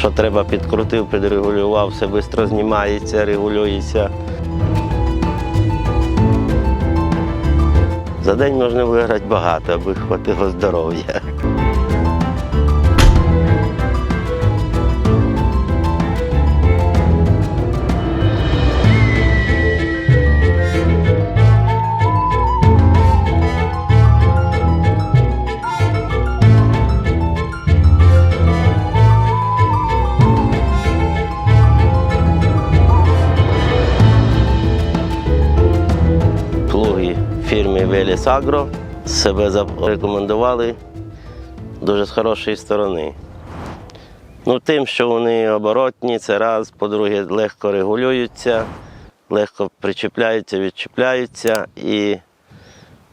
Що треба, підкрутив, підрегулював, все швидко знімається, регулюється. За день можна виграти багато, аби хватило здоров'я. Фірми Веліс Агро себе зарекомендували дуже з хорошої сторони. Ну, тим, що вони оборотні, це раз, по-друге, легко регулюються, легко причіпляються, відчіпляються і,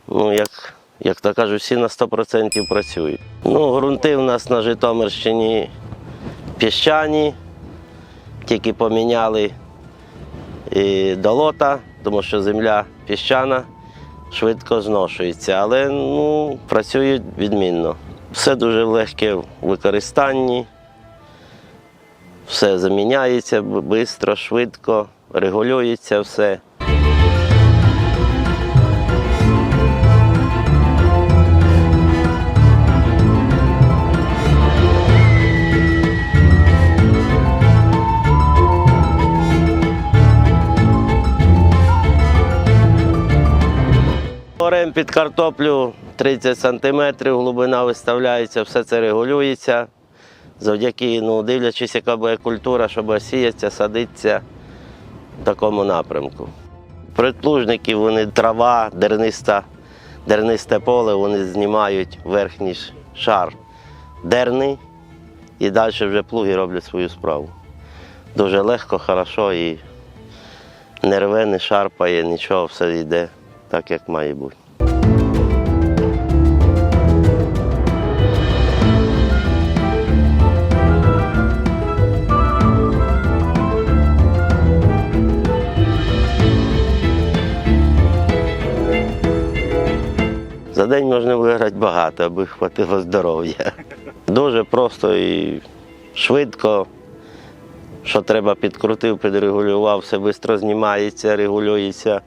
ну, як, як то кажуть, всі на 100% працюють. Ну, ґрунти в нас на Житомирщині піщані, тільки поміняли і до лота, тому що земля піщана швидко зношується, але ну, працюють відмінно. Все дуже легке в використанні, все заміняється швидко, швидко, регулюється все. Орем під картоплю 30 см, глибина виставляється, все це регулюється. Завдяки, ну, дивлячись, яка буде культура, щоб сіятися, садиться в такому напрямку. Предплужники вони трава, дерниста, дернисте поле, вони знімають верхній шар дерни і далі вже плуги роблять свою справу. Дуже легко, хорошо і не рве, не шарпає, нічого, все йде так, як має бути. За день можна виграти багато, аби хватило здоров'я. Дуже просто і швидко. Що треба, підкрутив, підрегулював, все швидко знімається, регулюється,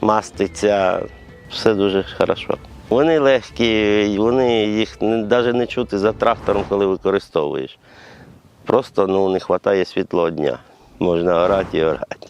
маститься, все дуже хорошо. Вони легкі, вони їх навіть не чути за трактором, коли використовуєш. Просто ну, не вистачає світлого дня. Можна орати і орати.